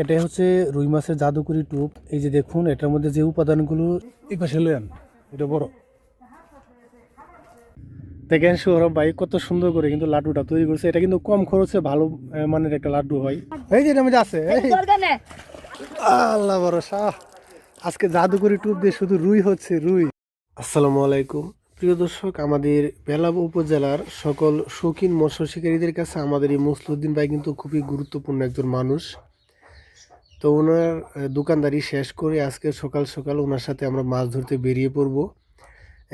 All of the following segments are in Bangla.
এটাই হচ্ছে রুই মাছের জাদুকরি টুপ। এই যে দেখুন এটার মধ্যে যে উপাদানগুলো এই পাশে লইয়ান এটা বড়। দেখেন সৌরভ ভাই কত সুন্দর করে কিন্তু লাড্ডুটা তৈরি করছে। এটা কিন্তু কম খরচে ভালো মানের একটা লাড্ডু হয়। এই যে এটা মধ্যে আছে আল্লাহ ভরসা। আজকে জাদুকরি টুপ দিয়ে শুধু রুই হচ্ছে রুই। আসসালামু আলাইকুম। প্রিয় দর্শক আমাদের বেলাব উপজেলার সকল শৌখিন মৎস্য শিকারীদের কাছে আমাদের এই মুসলুদ্দিন ভাই কিন্তু খুবই গুরুত্বপূর্ণ একজন মানুষ। তো ওনার দোকানদারি শেষ করে আজকে সকাল সকাল ওনার সাথে আমরা মাছ ধরতে বেরিয়ে পড়ব।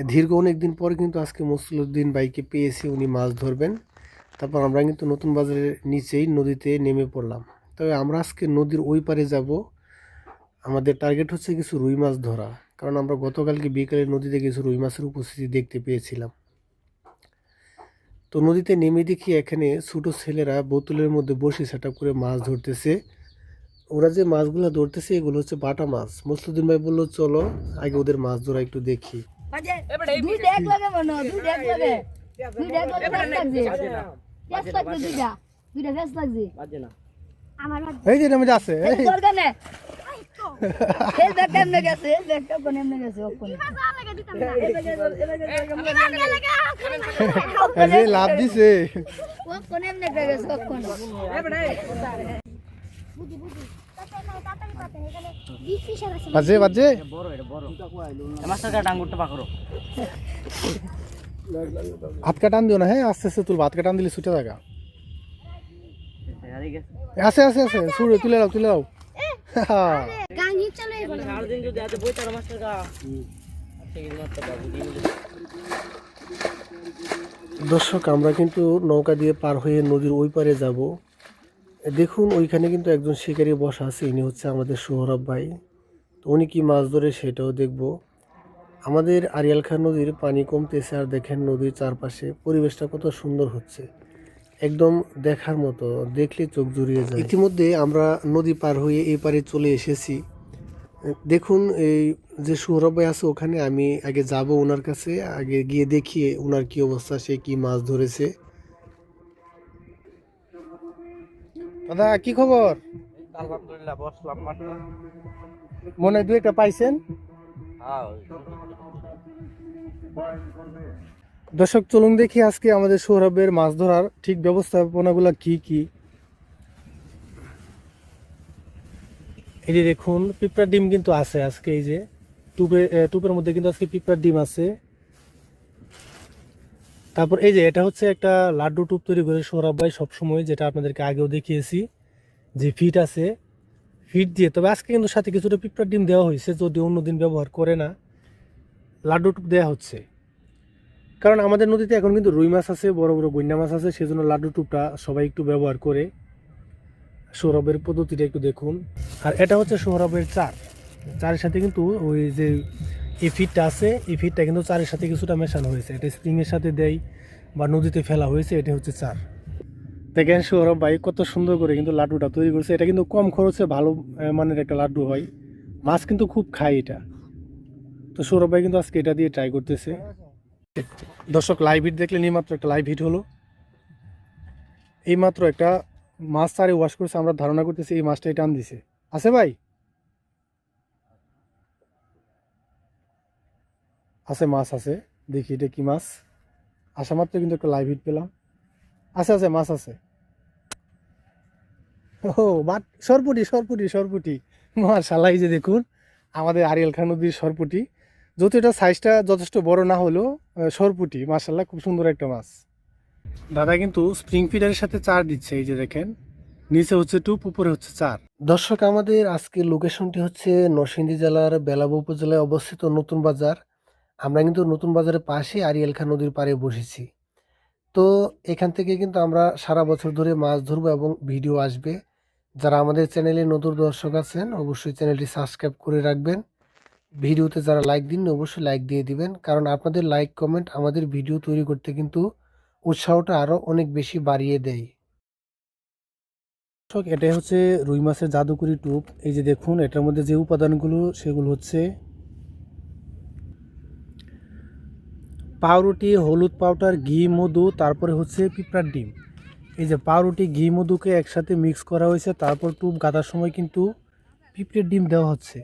দীর্ঘ অনেক দিন পর কিন্তু আজকে মুসলুদ্দিন বাইকে পেয়েছি উনি মাছ ধরবেন। তারপর আমরা কিন্তু নতুন বাজারের নিচেই নদীতে নেমে পড়লাম। তবে আমরা আজকে নদীর ওই পারে যাব। আমাদের টার্গেট হচ্ছে কিছু রুই মাছ ধরা। কারণ আমরা গতকালকে বিকেলে নদীতে কিছু রুই মাছের উপস্থিতি দেখতে পেয়েছিলাম। তো নদীতে নেমে দেখি এখানে ছোটো ছেলেরা বোতলের মধ্যে বসে সেট করে মাছ ধরতেছে। ওরা যে মাছগুলো ধরতেছে এগুলো হচ্ছে বাটা মাছ। মুসলুদ্দিন ভাই বলল চলো আগে ওদের মাছ ধরা একটু দেখি। এই যে আছে এই দরকার ওখানে বাজে বাজে। হাত কাটান দিও না হ্যাঁ আস্তে আস্তে তুলবা। হাত কাটান দিলে ছুটে থাকা। আছে আছে আছে সুরে তুলে দাও তুলে দাও দর্শক আমরা কিন্তু নৌকা দিয়ে পার হয়ে নদীর ওই পারে যাব। দেখুন, ওইখানে কিন্তু একজন শিকারী বসা আছে, ইনি হচ্ছে আমাদের সোহরব ভাই। তো উনি কি মাছ ধরে সেটাও দেখব। আমাদের আরিয়াল খান নদীর পানি কমতেছে আর দেখেন নদীর চারপাশে পরিবেশটা কত সুন্দর হচ্ছে। একদম দেখার মতো, দেখলে চোখ জুড়িয়ে যায়। ইতিমধ্যে আমরা নদী পার হয়ে এই পারে চলে এসেছি। দেখুন, এই যে সৌরভ ভাই আছে ওখানে, আমি আগে যাব ওনার কাছে, আগে গিয়ে দেখি ওনার কি অবস্থা, সে কি মাছ ধরেছে। দাদা কি খবর? আলহামদুলিল্লাহ বসলাম। মনে দু একটা পাইছেন। হ্যাঁ দর্শক চলুন দেখি আজকে আমাদের সৌরভের মাছ ধরার ঠিক ব্যবস্থাপনাগুলো কি কি? দেখুন পিঁপড়ার ডিম কিন্তু আছে আজকে এই যে। টুপে টুপের মধ্যে কিন্তু আজকে পিঁপড়ার ডিম আছে। তারপর এই যে এটা হচ্ছে একটা লাড্ডু টুপ তৈরি করে সৌরভ ভাই সবসময়, যেটা আপনাদেরকে আগেও দেখিয়েছি, যে ফিট আছে ফিট দিয়ে। তবে আজকে কিন্তু সাথে কিছুটা পিঁপড়ার ডিম দেওয়া হয়েছে যদি অন্যদিন ব্যবহার করে না। লাড্ডু টুপ দেওয়া হচ্ছে। কারণ আমাদের নদীতে এখন কিন্তু রুই মাছ আছে, বড় বড় গন্যা মাছ আছে, সেজন্য লাড্ডু টুপটা সবাই একটু ব্যবহার করে। সৌরভের পদ্ধতিটা একটু দেখুন। আর এটা হচ্ছে সৌরভের চার। চারের সাথে কিন্তু ওই যে এই ফিটটা আছে, এই ফিটটা কিন্তু চারের সাথে কিছুটা মেশানো হয়েছে। এটা স্প্রিংয়ের সাথে দেয় বা নদীতে ফেলা হয়েছে, এটা হচ্ছে চার। দেখেন সৌরভ ভাই, কত সুন্দর করে কিন্তু লাড্ডুটা তৈরি করছে। এটা কিন্তু কম খরচে ভালো মানের একটা লাড্ডু হয়। মাছ কিন্তু খুব খায় এটা। তো সৌরভ ভাই কিন্তু আজকে এটা দিয়ে ট্রাই করতেছে। দর্শক লাইভ হিট দেখলেন, এই মাত্র একটা লাইভ হিট হলো। এই মাত্র একটা মাছ চারে ওয়াশ করছে, আমরা ধারণা করতেছি এই মাছটাই টান দিছে। আছে ভাই? আছে মাছ আছে, দেখি এটা কি মাছ। আসা মাত্র কিন্তু একটা লাইভ হিট পেলাম। আছে আছে, মাছ আছে। ও, বাট সরপুটি সরপুটি সরপুটি। মার্শাল্লাহ এই যে দেখুন, আমাদের আরিয়াল খান নদীর সরপুটি। যদিও এটা সাইজটা যথেষ্ট বড় না হলেও সরপুটি। মার্শাল্লাহ খুব সুন্দর একটা মাছ। দাদা কিন্তু স্প্রিং ফিডারের সাথে চার দিচ্ছে, এই যে দেখেন। নিচে হচ্ছে টুপ উপরে হচ্ছে চার। দর্শক, আমাদের আজকের লোকেশনটি হচ্ছে নরসিংদী জেলার বেলাব উপজেলায় অবস্থিত নতুন বাজার। আমরা কিন্তু নতুন বাজারের পাশে আরিয়াল খান নদীর পাড়ে বসেছি। তো এখান থেকে কিন্তু আমরা সারা বছর ধরে মাছ ধরবো এবং ভিডিও আসবে। যারা আমাদের চ্যানেলে নতুন দর্শক আছেন, অবশ্যই চ্যানেলটি সাবস্ক্রাইব করে রাখবেন। ভিডিওতে যারা লাইক দিন অবশ্যই লাইক দিয়ে দিবেন। কারণ আপনাদের লাইক, কমেন্ট আমাদের ভিডিও তৈরি করতে কিন্তু উৎসাহটা আরও অনেক বেশি বাড়িয়ে দেয়। এটাই হচ্ছে রুই মাছের জাদুকরি টুপ। এই যে দেখুন, এটার মধ্যে যে উপাদানগুলো, সেগুলো হচ্ছে পাউরুটি, হলুদ পাউডার, ঘি, মধু, তারপরে হচ্ছে পিঁপড়ার ডিম। এই যে পাউরুটি, ঘি, মধুকে একসাথে মিক্স করা হয়েছে, তারপর টুপ গাদার সময় কিন্তু পিঁপড়ের ডিম দেওয়া হচ্ছে।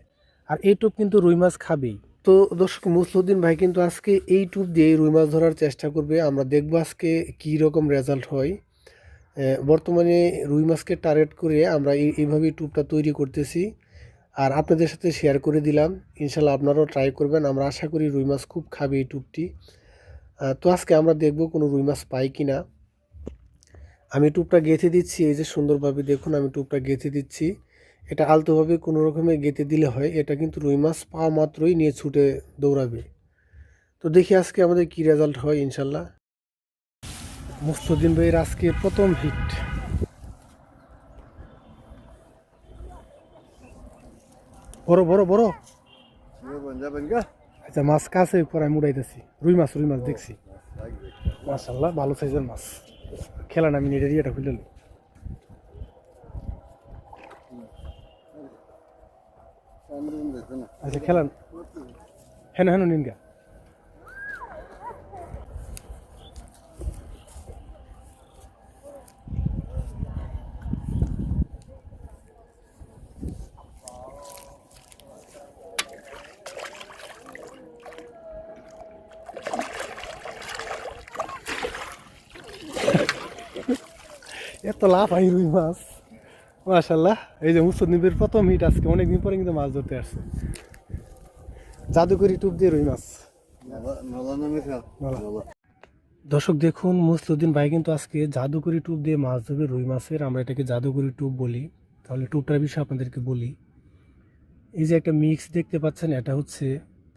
আর এই টুপ কিন্তু রুই মাছ খাবেই। তো দর্শক, মুসলুদ্দিন ভাই কিন্তু আজকে এই টুপ দিয়ে রুই মাছ ধরার চেষ্টা করবে। আমরা দেখব আজকে কী রকম রেজাল্ট হয়। বর্তমানে রুই মাছকে টার্গেট করে আমরা এই, এইভাবেই টুপটা তৈরি করতেছি। আর আপনাদের সাথে শেয়ার করে দিলাম। ইনশাল্লাহ আপনারাও ট্রাই করবেন। আমরা আশা করি রুই মাছ খুব খাবে এই টুপটি। তো আজকে আমরা দেখব কোনো রুই মাছ পাই কি না আমি টুপটা গেঁথে দিচ্ছি, এই যে সুন্দরভাবে দেখুন, আমি টুপটা গেঁথে দিচ্ছি। এটা আলতোভাবে কোনো রকমে গেঁথে দিলে হয়, এটা কিন্তু রুই মাছ পাওয়া মাত্রই নিয়ে ছুটে দৌড়াবে। তো দেখি আজকে আমাদের কি রেজাল্ট হয়, ইনশাল্লাহ। মুস্তদিন ভাইয়ের আজকে প্রথম হিট বড় বড় বড়। আচ্ছা মাছ কাছে পরে আমি উড়াইতেছি। রুই মাছ রুই মাছ দেখছি। মাশাল্লাহ ভালো সাইজের মাছ। খেলা নামি আমি নেটের ইয়েটা খুলে। আচ্ছা খেলান। হেন হেন, নিন গা। এত লাভ হয় রুই মাছ। মাশাল্লাহ এই যে মুসদ্দিনের প্রথম হিট, আজকে অনেকদিন পরে কিন্তু মাছ ধরতে আসছে। জাদুকরি টুপ দিয়ে রুই মাছ। দর্শক দেখুন, মুসলুদ্দিন ভাই কিন্তু আজকে জাদুকরি টুপ দিয়ে মাছ ধরবে রুই মাছের। আমরা এটাকে জাদুকরি টুপ বলি। তাহলে টুপটার বিষয়ে আপনাদেরকে বলি। এই যে একটা মিক্স দেখতে পাচ্ছেন, এটা হচ্ছে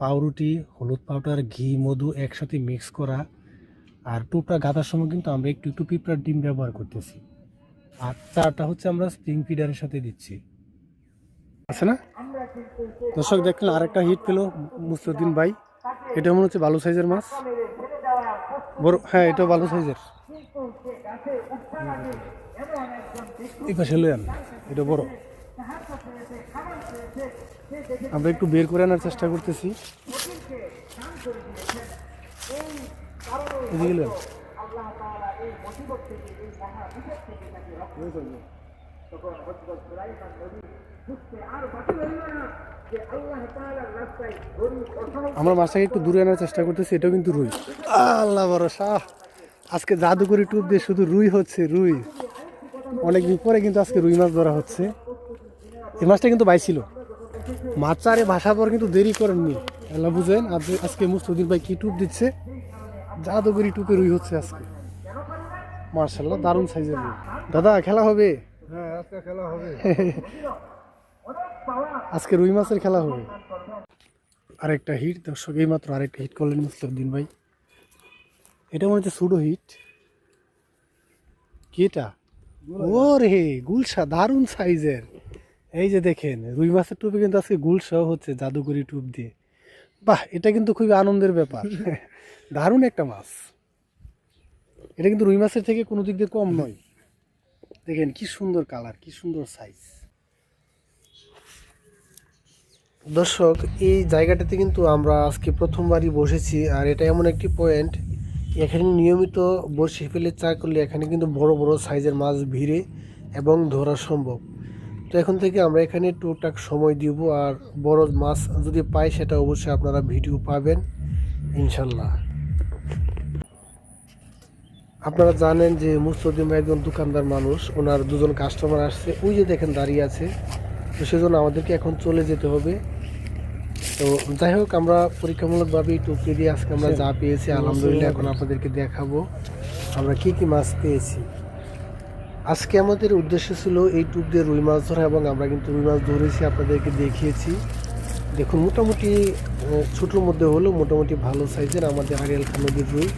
পাউরুটি, হলুদ পাউডার, ঘি, মধু একসাথে মিক্স করা। আর টুপটা গাঁদার সময় কিন্তু আমরা একটু একটু পিঁপড়ার ডিম ব্যবহার করতেছি। আর চারটা হচ্ছে আমরা স্প্রিং ফিডারের সাথে দিচ্ছি। আছে না? দর্শক দেখলেন আরেকটা হিট পেল মুসরুদ্দিন ভাই। এটা মনে হচ্ছে ভালো সাইজের মাছ। বড় হ্যাঁ এটাও ভালো সাইজের। এই পাশে লয়ান এটা বড়। আমরা একটু বের করে আনার চেষ্টা করতেছি। এদিকে আমরা মাছটাকে একটু দূরে আনার চেষ্টা করতেছি, এটাও কিন্তু রুই। আল্লাহ ভরসা। আজকে জাদুকরি টুপ দিয়ে শুধু রুই হচ্ছে, রুই। অনেকদিন পরে কিন্তু আজকে রুই মাছ ধরা হচ্ছে। এই মাছটা কিন্তু বাইছিল। মাছ চারে ভাষা পর কিন্তু দেরি করেননি। আল্লাহ বুঝেন, আজ- আজকে মুস্তদিন ভাই কি টুপ দিচ্ছে? জাদুকরি টুপে রুই হচ্ছে আজকে। মার্শাল্লাহ দারুণ সাইজের দাদা খেলা হবে? হ্যাঁ আজকে খেলা হবে। আজকে রুই মাছের খেলা হবে। আরেকটা হিট দর্শক এই মাত্র আরেকটা হিট করলেন মুসলিউদ্দিন ভাই। এটা মনে হচ্ছে সুডো হিট কি এটা? ও রে গুলশা দারুণ সাইজের এই যে দেখেন রুই মাছের টুপে কিন্তু আজকে গুলশাও হচ্ছে জাদুকরি টুপ দিয়ে। বাহ এটা কিন্তু খুবই আনন্দের ব্যাপার। দারুণ একটা মাছ। এটা কিন্তু রুই মাছের থেকে কোনো দিক দিয়ে কম নয়। দেখেন কি সুন্দর কালার, কি সুন্দর সাইজ দর্শক, এই জায়গাটাতে কিন্তু আমরা আজকে প্রথমবারই বসেছি, আর এটা এমন একটি পয়েন্ট এখানে নিয়মিত বসে ফেলে চা করলে এখানে কিন্তু বড় বড় সাইজের মাছ ভিড়ে এবং ধরা সম্ভব। তো এখন থেকে আমরা এখানে টুকটাক সময় দিব, আর বড় মাছ যদি পাই সেটা অবশ্যই আপনারা ভিডিও পাবেন, ইনশাল্লাহ। আপনারা জানেন যে মুস্তদিম একজন দোকানদার মানুষ ওনার দুজন কাস্টমার আসছে ওই যে দেখেন দাঁড়িয়ে আছে। তো সেজন্য আমাদেরকে এখন চলে যেতে হবে। তো যাই হোক আমরা পরীক্ষামূলকভাবে এই টুকরি দিয়ে আজকে আমরা যা পেয়েছি আলহামদুলিল্লাহ এখন আপনাদেরকে দেখাবো আমরা কি কি মাছ পেয়েছি। আজকে আমাদের উদ্দেশ্য ছিল এই টুপ দিয়ে রুই মাছ ধরা এবং আমরা কিন্তু রুই মাছ ধরেছি আপনাদেরকে দেখিয়েছি। দেখুন মোটামুটি ছোটোর মধ্যে হলেও মোটামুটি ভালো সাইজের আমাদের আরিয়াল খান নদীর রুই।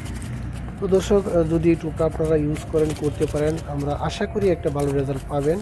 তো দর্শক যদি এই আপনারা ইউজ করেন, করতে পারেন, আমরা আশা করি একটা ভালো রেজাল্ট পাবেন।